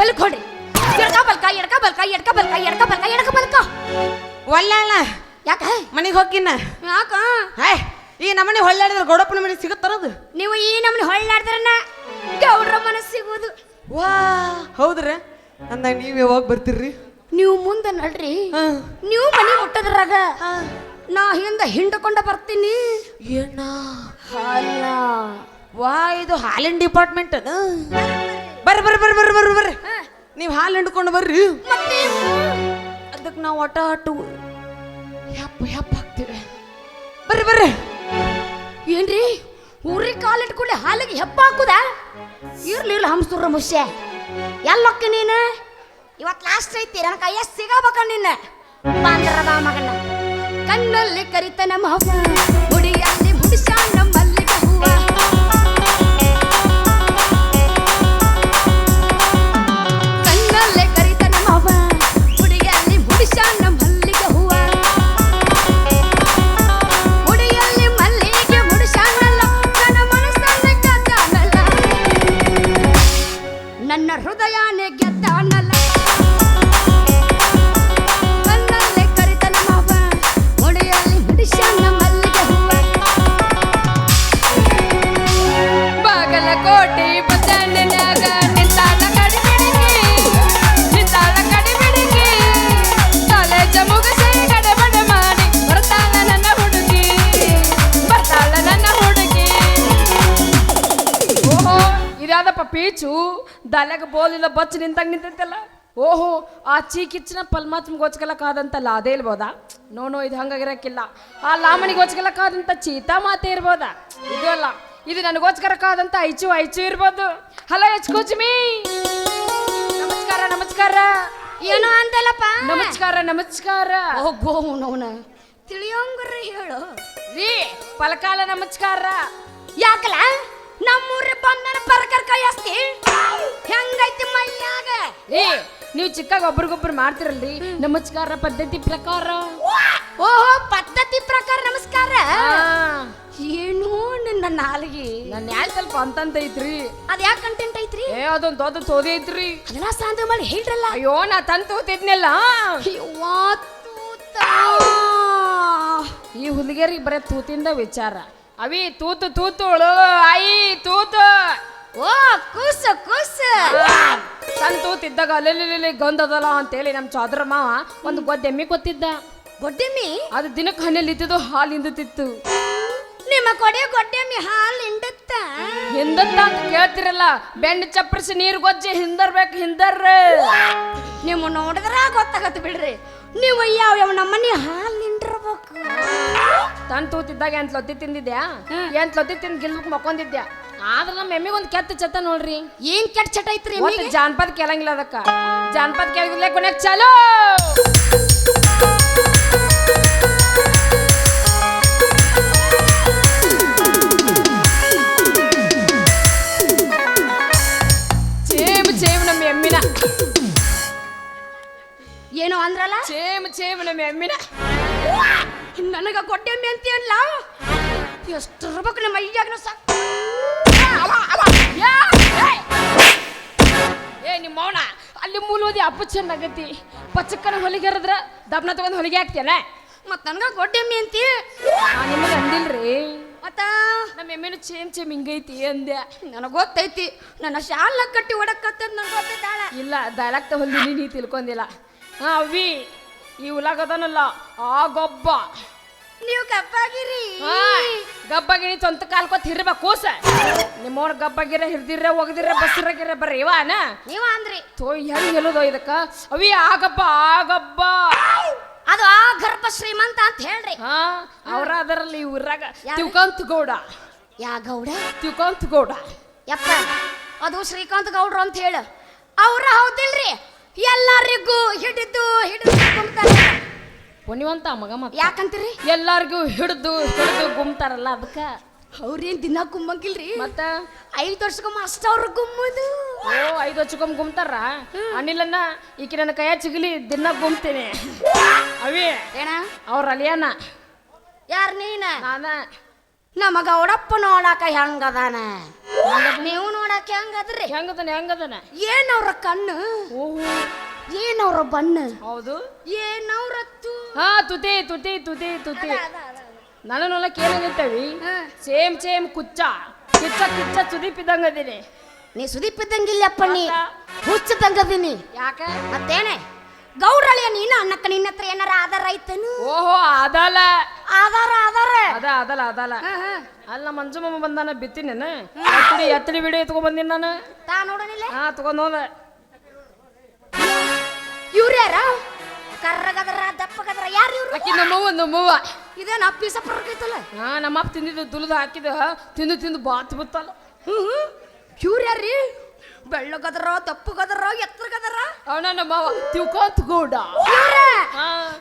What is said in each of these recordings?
Bulk ಹೊಡಿ. ಎಡ್ಕ ಬಲ್ಕ ಎಡ್ಕ ಬಲ್ಕ ಎಡ್ಕ ಬಲ್ಕ ಎಡ್ಕ ಬಲ್ಕ ಎಡ್ಕ ಬಲ್ಕ. ಒಲ್ಲಾಳ ಯಾಕ? ಮನೆಗೆ ಹೋಗಿನ ಯಾಕ? ಹೇ ಈ ನಮ್ಮನೆ ಹೊಳ್ಳಾಡಿದ್ರೆ ಗೌಡಪ್ಪನ ಮನೆ ಸಿಗುತ್ತರದು ನೀವು ಈ ನಮ್ಮನೆ ಹೊಳ್ಳಾಡಿದ್ರನ್ನ ಗೌಡ್ರ ಮನಸ್ಸು ಸಿಗೋದು ವಾ ಹೌದ್ರ. ಅಂದ ನೀವು ಯಾವಾಗ ಬರ್ತೀರ್ರಿ ನೀವು ಮುಂದೆ ನಡ್ರಿ. ನೀವು ಮನೆ ಮುಟ್ಟದ್ರಾಗ ನಾ ಹಿಂದ ಹಿಂಡಕೊಂಡ ಬರ್ತೀನಿ. ಏನ ಹಾಲ ವಾ ಇದು ಹಾಲಿನ ಡಿಪಾರ್ಟ್ಮೆಂಟ್ ಬರ್ರಿ ಬರ್ರಿ ಬರ್ರಿ ಬರ್ರಿ ಬರ್ರಿ ಬರ್ರಿ. ನೀವು ಹಾಲು ಹಿಂಡ್ಕೊಂಡು ಬರ್ರಿ. ಅದಕ್ಕೆ ನಾವು ಆಟ ಆಟು ಯಪ್ಪ ಯಪ್ಪ ಹಾಕ್ತೀವಿ. ಬರ್ರಿ ಬರ್ರಿ. ಏನ್ರಿ? ಊರಿ ಇಟ್ಕೊಂಡು ಹಾಲಿಗೆ ಹೆಪ್ಪ ಹಾಕುದ? ಇರ್ಲಿ ಇರ್ಲಿ ಹಂಸೂರ ಮುಷ್ಯ ಎಲ್ಲೊಕ್ಕ ನೀನು? ಇವತ್ತು ಲಾಸ್ಟ್ ಐತಿ ನನ್ನ ಕೈಯ ಸಿಗಬೇಕ ನಿನ್ನ. ಬಾಂಧರ ಮಗನ. ಕಣ್ಣಲ್ಲಿ ಕರಿತ ನಮ್ಮ ಹುಡಿಯಲ್ಲಿ ಮುಡಿಸ ನಮ್ಮ ಪೀಚು ದಲೆಗ ಬೋಲಿಲ್ಲ ಬಚ್ಚ ನಿಂತಂಗ ನಿಂತೈತಲ್ಲ? ಓಹೋ ಆ ಚೀಕಿಚ್ಚಿನ ಪಲ್ಮಾಚ್ ಗೋಚ್ಕಲಕ್ಕಾದಂತಲ್ಲ ಅದೇ ಇಲ್ಬೋದಾ ನೋ ನೋ ಇದು ಹಂಗಾಗಿರಕ್ಕಿಲ್ಲ. ಆ ಲಾಮಣಿಗೆ ಗೋಚ್ಕಲಕ್ಕಾದಂತ ಚೀತಾ ಮಾತೆ ಇರ್ಬೋದಾ? ಇದು ಅಲ್ಲ ಇದು ನನಗೋಸ್ಕರಕ್ಕಾದಂತ ಐಚು ಐಚು ಇರ್ಬೋದು. ಹಲೋ ಎಚ್ ಮೀ? ನಮಸ್ಕಾರ ನಮಸ್ಕಾರ. ಏನೋ ಅಂತಲ್ಲಪ್ಪ ನಮಸ್ಕಾರ ನಮಸ್ಕಾರ. ಹೋಗೋ ಅವನ ತಿಳಿಯೋಂಗ್ರಿ ಹೇಳು. ರೀ ಪಲಕಾಲ ನಮಸ್ಕಾರ. ಯಾಕಲ? ನಮ್ಮೂರಿ ಬಂದನ ಪರಕರ್ ಕೈ ಅಸ್ತಿ ಹೆಂಗೈತಿ ಮೈಯಾಗ? ಏ ನೀವು ಚಿಕ್ಕಾಗ ಒಬ್ರಿಗೊಬ್ರು ಮಾಡ್ತಿರಲ್ರಿ? ನಮಸ್ಕಾರ ಪದ್ಧತಿ ಪ್ರಕಾರ. ಓಹೋ ಪದ್ಧತಿ ಪ್ರಕಾರ ನಮಸ್ಕಾರ. ಏನು ನಿನ್ನ ನಾಲಿಗೆ. ನನ್ನ ಯಾಕೆ ಸ್ವಲ್ಪ ಅಂತಂತ ಐತ್ರಿ. ಅದ್ ಯಾಕೆ ಕಂಟೆಂಟ್ ಐತ್ರಿ? ಏ ಅದೊಂದ್ ದೊಡ್ಡ ತೋದಿ ಐತ್ರಿ. ಅದನ್ನ ಸಾಂದ್ರ ಮಾಡಿ ಹೇಳ್ರಲ್ಲ. ಅಯ್ಯೋ ನಾ ತಂದು ತೋತಿದ್ನೆಲ್ಲ. ಈ ಹುಡುಗಿಯರಿಗೆ ಬರೀ ತೂತಿಂದ ವಿಚಾರ. ಅವಿ ತೂತು ತೂತು ಅಳು, ಆಯಿ ತೂತು. ಓ ಕೂಸ ಕೂಸ. ತನ್ ತೂತಿದ್ದಾಗ ಅಲ್ಲಿ ಗಂಧದಲ್ಲ ಅಂತೇಳಿ ನಮ್ಮ ಚಾದ್ರ ಮಾವ ಒಂದು ಗೊದ್ದೆಮ್ಮಿ ಕೊತ್ತಿದ್ದ. ಗೊಡ್ಡೆಮ್ಮಿ ಅದು ದಿನಕ್ಕೆ ಹಣ್ಣಲ್ಲಿ ಇದ್ದಿದ್ದು ಹಾಲು ಹಿಂದುತ್ತಿತ್ತು. ನಿಮ್ಮ ಕೊಡೆ ಗೊಡ್ಡೆಮ್ಮಿ ಹಾಲು ಹಿಂಡುತ್ತ? ಹಿಂದತ್ತ ಅಂತ ಕೇಳ್ತಿರಲ್ಲ ಬೆಣ್ಣೆ ಚಪ್ಪರಿಸಿ ನೀರು ಗೊಜ್ಜಿ ಹಿಂದರ್ಬೇಕು ಹಿಂದರ್ ನಿಮ್ಮ ನೋಡಿದ್ರ ಗೊತ್ತಾಗತ್ತೆ ಬಿಡ್ರಿ. ನೀವು ಯಾವ ಯಾವ ನಮ್ಮನೆ ಹಾಲು ಹಿಂಡಿರ್ಬೇಕು ತನ್ ತೂತಿದ್ದಾಗ ಲೊತ್ತಿ ತಿಂದಿದ್ಯಾ? ಎಂಟ್ ಲೊತ್ತಿ ತಿಂದು ಗಿಲ್ಬಕ್ ಮಕ್ಕೊಂದಿದ್ಯಾ ಆದ್ರೆ ನಮ್ಮ ಎಮ್ಮಿಗೆ ಒಂದು ಕೆತ್ತ ಚಟ ನೋಡ್ರಿ. ಏನ್ ಕೆಟ್ಟ ಚಟ ಐತ್ರಿ ಒಟ್ಟು? ಜಾನಪದ ಕೇಳಂಗಿಲ್ಲ ಅದಕ್ಕ. ಜಾನಪದ ಕೇಳಿದ್ರೆ ಕೊನೆಗೆ ಚಲೋ! ಚೇಮ್ ಚೇಮ್ ನಮ್ಮ ಎಮ್ಮಿನ. ಏನೋ ಅಂದ್ರಲ್ಲ? ಚೇಮ್ ಚೇಮ್ ನಮ್ಮ ಎಮ್ಮಿನ. ನನಗ ಗೊಡ್ಡೆಮ್ಮಿ ಅಂತ ಅಲ್ಲ ಎಷ್ಟು ಇರ್ಬೇಕು ನಮ್ಮ ಮೈಯಾಗ ಸಾಕು! ಏ ನಿಮ್ಮ ಮೌನ ಅಲ್ಲಿ ಮೂಲೋದಿ ಅಪ್ಪ ಚೆನ್ನಾಗತಿ ಪಚ್ಚಕ್ಕನ ಹೊಲಿಗೆ ಹರಿದ್ರ ದಬ್ನ ತಗೊಂಡು ಹೊಲಿಗೆ ಹಾಕ್ತೇನೆ. ಮತ್ ನನಗ ಗೊಡ್ಡೆಮ್ಮಿ ಅಂತಿ? ನಿಮಗೆ ಅಂದಿಲ್ರಿ. ಮತ್ತ? ನಮ್ಮ ಎಮ್ಮೆನು ಚೇಮ್ ಚೇಮ್ ಹಿಂಗೈತಿ ಅಂದೆ. ನನಗೆ ಗೊತ್ತೈತಿ. ನನ್ನ ಶಾಲ ಕಟ್ಟಿ ಒಡಕತ್ತದ ನನಗೆ ಗೊತ್ತೈತಾಳ ಇಲ್ಲ ಡೈಲಾಗ್ತ ಹೊಲ್ದಿನಿ ನೀ ತಿಳ್ಕೊಂಡಿಲ್ಲ. ಹಾಂ ಅವಿ. ಈ ಉಲಾಗದನಲ್ಲ ಆ ಗೊಬ್ಬ. ನೀವು ಕಪ್ಪಾಗಿರಿ. ಗಬ್ಬಗಿರಿ ಸ್ವಂತ ಕಾಲ್ಕೊತ್ ಹಿರ್ಬೇಕು ಕೂಸ. ನಿಮ್ಮವ್ರ ಗಬ್ಬಗಿರ ಹಿರ್ದಿರ ಒಗದಿರ ಬಸ್ಸಿರಗಿರ ಬರ್ರಿ ಇವಾನ ನೀವ ಅಂದ್ರಿ. ತೋ ಹೆಂಗ್ ಹೇಳುದೋ ಇದಕ್ಕ? ಅವಿ ಆ ಗಬ್ಬ ಆ ಗಬ್ಬ. ಅದು ಆ ಗರ್ಭ ಶ್ರೀಮಂತ ಅಂತ ಹೇಳ್ರಿ. ಹಾ ಅವ್ರ ಅದರಲ್ಲಿ ಊರಾಗ ಯಾರು? ಗೌಡ. ಯಾ ಗೌಡ? ತಿವ್ಕಂತ ಗೌಡ. ಯಪ್ಪ ಅದು ಶ್ರೀಕಾಂತ್ ಗೌಡ್ರು ಅಂತ ಹೇಳ. ಅವ್ರ ಹೌದಿಲ್ರಿ. ಎಲ್ಲರಿಗೂ ಹಿಡಿದು ಹಿಡಿದು ಕುಂತಾರೆ ಪುಣ್ಯವಂತ ಮಗ ಮಗ ಯಾಕಂತೀರಿ? ಎಲ್ಲಾರ್ಗೂ ಹಿಡಿದು ಹಿಡಿದು ಗುಮ್ತಾರಲ್ಲ ಅದಕ್ಕ. ಅವ್ರೇನ್ ದಿನ ಗುಮ್ಮಂಗಿಲ್ರಿ? ಮತ್ತ? ಐದು ವರ್ಷಕ್ಕೊಮ್ಮ ಅಷ್ಟ ಅವ್ರ ಗುಮ್ಮದು. ಓ ಐದು ವರ್ಷಕ್ಕೊಮ್ಮೆ ಗುಮ್ತಾರ? ಅನಿಲನ್ನ ಈಕೆ ನನ್ನ ಕೈಯ ಚಿಗಲಿ ದಿನ ಗುಮ್ತೀನಿ. ಅವಿ ಏನ? ಅವ್ರ ಅಲಿಯಾನ ಯಾರ ನೀನ? ನಾನ. ನಮಗ ಅವಡಪ್ಪ ನೋಡಾಕ ಹೆಂಗದಾನ? ನೀವು ನೋಡಕ್ ಹೆಂಗದ್ರಿ? ಹೆಂಗದನ ಹೆಂಗದನ? ಏನವ್ರ ಕಣ್ಣು? ಓಹೋ. ಏನವ್ರ ಬಣ್ಣ? ಹೌದು. ಏನವ್ರ ತು ಹಾ ತುತಿ ತುತಿ ತುಟಿ ತುಟಿ ನನ್ನ ನೋಲಕ್ ಏನಾಗೈತವಿ ಸೇಮ್ ಸೇಮ್ ಕುಚ್ಚ. ಕಿಚ್ಚ ಕಿಚ್ಚ ಸುದೀಪ್ ಇದ್ದಂಗ ಅದೀನಿ ನೀ. ಸುದೀಪ್ ಇದ್ದಂಗಿಲ್ಲಪ್ಪ ನೀ. ಹುಚ್ಚದಂಗದೀನಿ ಯಾಕ? ಮತ್ತೇನೆ? ಗೌಡ್ರಳಿಯ ನೀನು ಅಣ್ಣಕ್ಕ ನಿನ್ನ ಹತ್ರ ಏನಾರ ಆಧಾರ ಐತೇನು? ಓಹೋ ಅದಲ್ಲ ಆಧಾರ ಆಧಾರ. ಅದ ಅದಲ್ಲ ಅದಲ್ಲ. ಹಾ, ಹಾ. ಅಲ್ಲ ಮಂಜುಮ್ಮ ಬಂದಾನ ಬಿತ್ತೀನಿ ನಾನು ಎತ್ತಡಿ ಎತ್ತಡಿ ವಿಡಿಯೋ ಬಂದೀನಿ ಬಂದಿನಿ ನಾನು. ತಾ ನೋಡನಿಲ್ಲ ಹಾ ತಗೊಂಡ್ ಹೋದ. ಇವ್ರ ಕರ್ರಗದ್ರ ದಪ್ಪಗದರ ಯಾರು ಇವ್ರು? ಅಕ್ಕಿ ನಮ್ಮವ್ವ ನಮ್ಮವ್ವ ಇದೇನ ಪೀಸ ಪರ್ಕೈತಲ್ಲ ಹಾ ನಮ್ಮಪ್ಪ ತಿಂದಿದ್ದು ದುಲದ ಹಾಕಿದ ತಿಂದು ತಿಂದು ಬಾತ್ ಬಿತ್ತಲ್ಲ. ಹ್ಮ್. ಇವ್ರ ಯಾರ್ರಿ? ಬೆಳ್ಳಗದರ ದಪ್ಪಗದರ ಎತ್ತರಗದರ ಅವನ ನಮ್ಮವ್ವ ತಿಳ್ಕೊಂತ ಗೌಡ.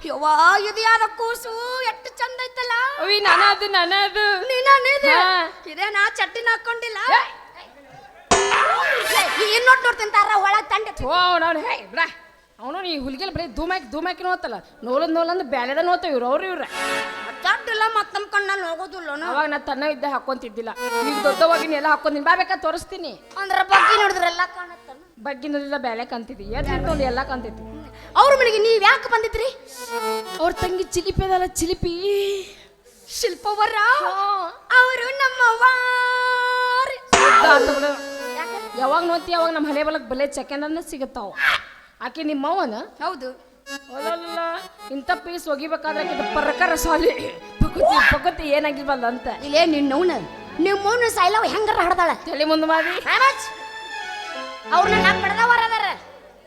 ಯವ್ವಾ ಇದು ಯಾರ ಕೂಸು? ಎಷ್ಟು ಚಂದ ಐತಲ್ಲ? ಅವಿ ನನದು ನನದು ನೀನ ನೀನು ಇದೇ ನಾ ಚಟ್ಟಿನ ಹಾಕೊಂಡಿಲ್ಲ? ಏನ್ ನೋಡ್ ನೋಡ್ತೀನಿ ತಾರ ಒಳಗ್ ತಂಡೆ ಓ ಅವನವ್ನು ಹೇ ಬಿಡ ಅವನು ಈ ಹುಲಿಗೆಲ್ ಬರೀ ಧೂಮಾಕಿ ಧೂಮಾಕಿ ನೋತಲ್ಲ ನೋಲದ್ ನೋಲಂದ್ ಬ್ಯಾಲೆದ ನೋತಾವ ಇವ್ರು ಅವ್ರು ಇವ್ರ. ಚಡ್ಡಿಲ್ಲ ಮತ್ ನಮ್ ಕಣ್ಣಲ್ಲಿ ಹೋಗೋದಿಲ್ಲ ಅವಾಗ ನಾ ತನ್ನ ಇದ್ದ ಹಾಕೊಂತಿದ್ದಿಲ್ಲ ಈಗ ದೊಡ್ಡವಾಗಿ ಎಲ್ಲ ಹಾಕೊಂತೀನಿ ಬಾ ಬೇಕಾ ತೋರಿಸ್ತೀನಿ. ಅಂದ್ರೆ ಬಗ್ಗೆ ನೋಡಿದ್ರೆ ಎಲ್ಲ ಕಾಣತ್ತಲ್ಲ ಬಗ್ಗೆ ನೋಡಿಲ್ಲ ಬ್ಯಾಲೆ ಕಂತಿದ್ದಿ ಎದ್ದು ಎಲ್ಲ ಕಂತೈತಿ ಅವ್ರ ಮನೆಗೆ ನೀವ್ ಯಾಕೆ ಬಂದಿದ್ರಿ? ಅವ್ರ ತಂಗಿ ಚಿಲಿಪಿ ಅದಲ್ಲ ಚಿಲಿಪಿ. ಶಿಲ್ಪವರ? ಅವರು ನಮ್ಮ ರೀ. ಯಾವಾಗ ನೋಡ್ತಿ ಅವಾಗ ನಮ್ಮ ಹಳೆ ಬಲಕ್ ಬಲೆ ಸೆಕೆಂಡ್ ಸಿಗತ್ತಾವ. ಆಕೆ ನಿಮ್ಮವನ ಹೌದು. ಅಲ್ಲಲ್ಲ ಇಂಥ ಪೀಸ್ ಒಗಿಬೇಕಾದ್ರೆ ಇದು ಪರಕರ ಸಾಲಿ ಪಕತಿ ಪಕತಿ ಏನಾಗಿಲ್ವಲ್ಲ ಅಂತ ಇಲ್ಲೇ ನಿನ್ನವನ ನಿಮ್ಮವನ ಸೈಲವ್ ಹೆಂಗಾರ ಹಡ್ದಾಳ? ತಲೆ ಮುಂದೆ ಮಾಡಿ ಅವ್ರನ್ನ ನಾ ಪಡೆದವರ ಅದಾರ.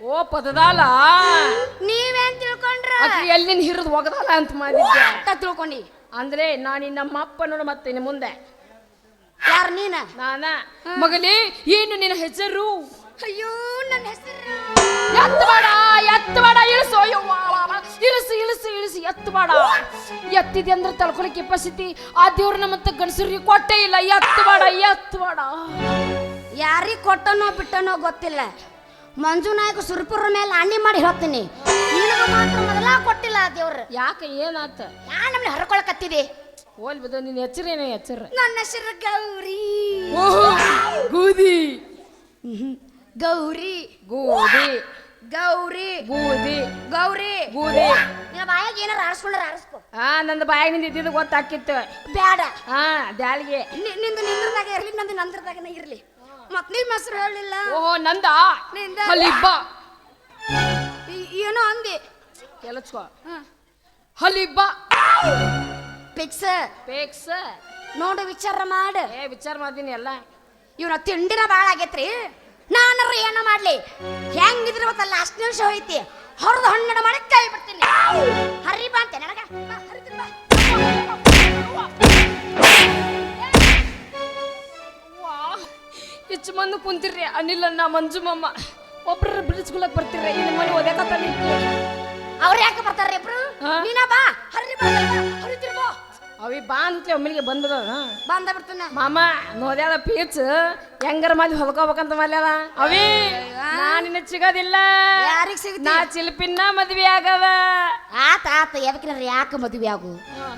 ಓ ಪದದಾಲ ನೀವೇನ್ ತಿಳ್ಕೊಂಡ್ರ? ಆಕೆ ಎಲ್ಲಿನ ಹಿರಿದು ಹೋಗದಾಲ ಅಂತ ಮಾಡಿದ್ದೆ ಅಂತ ತಿಳ್ಕೊಂಡಿ. ಅಂದ್ರೆ ನಾನು ನಮ್ಮ ಅಪ್ಪ ನೋಡು ಮತ್ತೆ ಇನ್ನು ಮುಂದೆ. ಯಾರು ನೀನ? ನಾನ? ಮಗಲಿ ಏನು ನಿನ್ನ ಹೆಸರು? ಅಯ್ಯೋ ನನ್ನ ಹೆಸರು ಎತ್ತಬೇಡ ಎತ್ತಬೇಡ ಇಳಿಸು ಅಯ್ಯೋ ಇಳಿಸು ಇಳಿಸು ಇಳಿಸು ಎತ್ತಬೇಡ. ಎತ್ತಿದೆ ಅಂದ್ರೆ ತಳ್ಕೊಳಕ್ ಕೆಪಾಸಿಟಿ. ಆ ದೇವ್ರ ನಮ್ಮಂತ ಗಂಡಸರಿಗೆ ಕೊಟ್ಟೇ ಇಲ್ಲ. ಎತ್ತಬೇಡ ಎತ್ತಬೇಡ. ಯಾರಿಗೆ ಕೊಟ್ಟನೋ ಬಿಟ್ಟನೋ ಗೊತ್ತಿಲ್ಲ. ಮಂಜು ನಾಯಕ ಸುರ್ಪುರ ಮೇಲೆ ಅಣ್ಣಿ ಮಾಡಿ ಹೇಳ್ತೀನಿ. ನಿನಗೆ ಮಾತ್ರ ಮೊದಲ ಕೊಟ್ಟಿಲ್ಲ ಆ ದೇವ್ರು. ಯಾಕೆ ಏನಾತ? ಯಾ ನಮ್ಗೆ ಹರ್ಕೊಳಕತ್ತಿದೆ? ಹೋಲ್ ಬಿದ ನಿನ್ನ ಏನೋ ಎಚ್ಚರ ನನ್ನ ಹೆಸರು ಗೌರಿ. ಓಹೋ ಗೂದಿ. ಗೌರಿ. ಗೋಧಿ ಗೌರಿ. ಬೂದಿ ಗೌರಿ. ಬೂದಿ ನಿನ್ನ ಬಾಯಾಗ ಏನಾರ ಆರಿಸ್ಕೊಂಡ್ರ ಆರಿಸ್ಕೊ. ಹಾ ನಂದು ಬಾಯಾಗ ನಿಂದ ಇದ್ದಿದ್ದು ಗೊತ್ತಾಕಿತ್ತು. ಬ್ಯಾಡ. ಹಾ ದ್ಯಾಳಿಗೆ ನಿ- ನಿಂದು ನಿಂದ್ರದಾಗ ಇರ್ಲಿ ನಂದು ನಂದ್ರದಾಗನ ಇರ್ಲಿ. ಮತ್ ನಿಮ್ಮ ಹೆಸರು ಹೇಳಿಲ್ಲ? ಓಹೋ ನಂದ? ನಿಂದ? ಹಲಿಬ್ಬ. ಈ- ಏನೋ ಅಂದಿ. ಕೆಲಚ್ಕೋ ಹಲಿಬ್ಬ. ಪಿಕ್ಸ್ ಪೇಕ್ಸ್ ನೋಡು ವಿಚಾರ ಮಾಡ. ಏ ವಿಚಾರ ಮಾಡ್ತೀನಿ ಎಲ್ಲ. ಇವನ ತಿಂಡಿನ ಬಾಳ ಆಗೈತ್ರಿ. ನಾನರ ಏನ ಮಾಡ್ಲಿ? ಹೆಂಗಿದ್ರ ಗೊತ್ತಲ್ಲ ಅಷ್ಟು ನಿಮಿಷ ಹೋಯ್ತಿ. ಹೊರದು ಹನ್ನೆರಡು ಮಾಡಿ ಕೈ ಬಿಡ್ತೀನಿ ಹರಿ ಬಾ ಅಂತೆ ನನಗ. ಬಾ. ವಾ ಹೆಚ್ಚು ಮಂದಿ ಕುಂತಿರ್ರಿ ಅನಿಲ್ ಅಣ್ಣ ಮಂಜುಮಮ್ಮ ಒಬ್ರ ಬಿಡಿಸ್ಕೊಳಕ್ ಬರ್ತಿರ್ರಿ ಇಲ್ಲಿ ಮನೆ ಅವ್ರು ಯಾಕೆ ಬರ್ತಾರೆ ಇಬ್ರು? ಹಾ? ನೀನ ಬಾ ಹರಿ ಬಾ. ಅವಿ ಬಾ ಅಂತ ಒಮ್ಮೆಲಿಗೆ ಬಂದ್ರ ಬಂದ ಬಿಡ್ತಾನ. ಮಾಮ ನೋದ್ಯಾದ ಪೀಚ್ ಹೆಂಗಾರ ಮಲ್ಲಿ ಹೊಲ್ಕೋಬೇಕಂತ ಮಾಡ್ಯಾರ ಅವಿ ನಿನ್ನ ಸಿಗೋದಿಲ್ಲ ಯಾರಿಗ್ ಸಿಗುತ್ತೆ ನಾ ಚಿಲ್ಪಿನ್ನ ಮದ್ವೆ ಆಗವ. ಆತ ಆತ ಎದಕ್ಕಿನ ಯಾಕೆ ಮದ್ವೆ ಆಗು?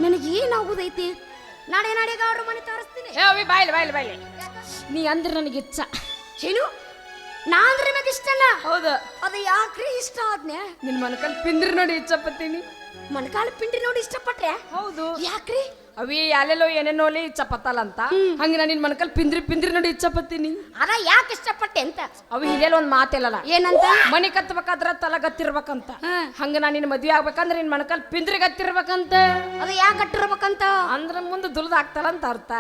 ನನಗೆ ಏನಾಗುದೈತಿ ನಾಳೆ ನಾಳೆ ಅವ್ರ ಮನೆ ತೋರಿಸ್ತೀನಿ. ಏ ಅವಿ ಬಾಯ್ಲಿ ಬಾಯ್ಲಿ ಬಾಯ್ಲಿ. ನೀ ಅಂದ್ರೆ ನನಗೆ ಇಚ್ಛ. ಏನು? ನಾ ಅಂದ್ರೆ ನಿಮಗೆ ಇಷ್ಟಲ್ಲ ಹೌದು. ಅದು ಯಾಕ್ರಿ ಇಷ್ಟ ಆದ್ನೆ? ನಿನ್ ಮನಕಲ್ ಪಿಂದ್ರಿ ನೋಡಿ ಇಚ್ಛಪತ್ತೀನಿ ಮಣಕಾಲ ಪಿಂಡಿ ನೋಡಿ ಇಷ್ಟಪಟ್ರೆ? ಹೌದು. ಯಾಕ್ರಿ? ಅವಿ ಯಾಲೆಲ್ಲೋ ಏನೇನೋ ಅಲ್ಲಿ ಇಚ್ಛಪತ್ತಲ್ಲ ಅಂತ ಹಂಗೆ ನಾನು ನಿನ್ ಮನಕಲ್ ಪಿಂದ್ರಿ ಪಿಂದ್ರಿ ನೋಡಿ ಇಚ್ಛಪತ್ತೀನಿ. ಅದ ಯಾಕೆ ಇಷ್ಟಪಟ್ಟೆ ಅಂತ? ಅವಿ ಹಿರಿಯಲ್ಲ ಒಂದು ಮಾತಿಲ್ಲಲ್ಲ ಏನಂತ? ಮನಿ ಕತ್ತಬೇಕಾದ್ರ ತಲ ಗತ್ತಿರ್ಬೇಕಂತ. ಹಂಗ ನಿನ್ ಮದ್ವೆ ಆಗ್ಬೇಕಂದ್ರೆ ನಿನ್ ಮನಕಲ್ ಪಿಂದ್ರಿ ಗತ್ತಿರ್ಬೇಕಂತ. ಅದು ಯಾಕೆ ಕಟ್ಟಿರ್ಬೇಕಂತ ಅಂದ್ರ ಮುಂದೆ ದುಲ್ದ ಆಗ್ತಲ್ಲ ಅಂತ ಅರ್ಥ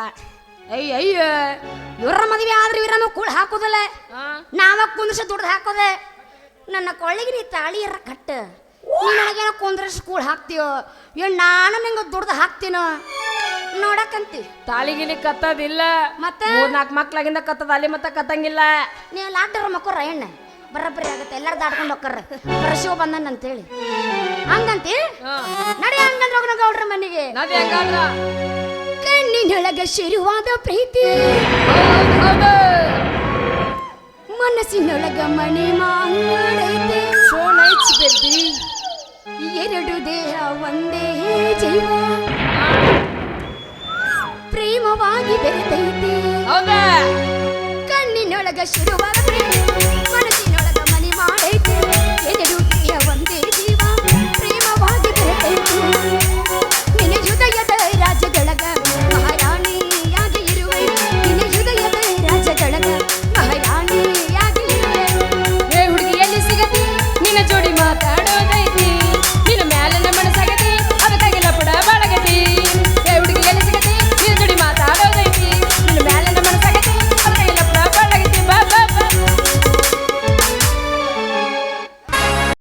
ಅಯ್ಯ ಅಯ್ಯ ಇವ್ರ ಮದುವೆ ಆದ್ರೆ ಇವ್ರ ಕೂಡ ಹಾಕೋದಲ್ಲ. ನಾವ ಕುಂದ್ರಸ ದುಡ್ದು ಹಾಕೋದೆ. ನನ್ನ ಕೊಳ್ಳಿಗೆ ನೀ ತಾಳಿ ಇರ ಕಟ್ಟ. ನನಗೇನೋ ಕುಂದ್ರಸ್ ಕೂಡ ಹಾಕ್ತೀವೋ ಏನ್ ನಾನು ನಿಂಗೆ ದುಡ್ದು ಹಾಕ್ತೀನ? ನೋಡಕ್ಕಂತಿ. ತಾಳಿಗಿಲಿ ಕತ್ತದಿಲ್ಲ. ಮತ್ತೆ? ನಾಲ್ಕು ಮಕ್ಳಾಗಿಂದ ಕತ್ತದ ಅಲ್ಲಿ ಮತ್ತೆ ಕತ್ತಂಗಿಲ್ಲ. ನೀವು ಲಾಕ್ಡವ್ರ ಮಕ್ಕರ ಎಣ್ಣೆ ಬರಬ್ಬರಿ ಆಗತ್ತೆ ಎಲ್ಲಾರು ದಾಟ್ಕೊಂಡು ಹೋಗ್ತಾರ ಪರಶಿವ ಬಂದನ್ ಅಂತೇಳಿ. ಹಂಗಂತಿ. ನಡಿ ಹಂಗಂದ್ರೆ ಗೌಡ್ರ ಮನೆಗೆ. ನದಿ ಹೆಂಗಾದ್ರ? ಕಣ್ಣಿನೊಳಗ ಶುರುವಾದ ಪ್ರೀತಿ. ಮನಸ್ಸಿನೊಳಗ ಮಣಿ ಮಾಂಗಡೈತೆ. ಸೋ ನೈಸ್ ಬೆಬ್ಬಿ ಎರಡು ದೇಹ ಒಂದೇ ಜೀವ. ಪ್ರೇಮವಾಗಿ ಬೆರೆತೈತೆ. ಕಣ್ಣಿನೊಳಗ ಶುರುವಾಗ ಪ್ರೇಮ ಮನಸ್ಸಿನೊಳಗ ಮನೆ ಮಾಡೈತೆ. ಎರಡು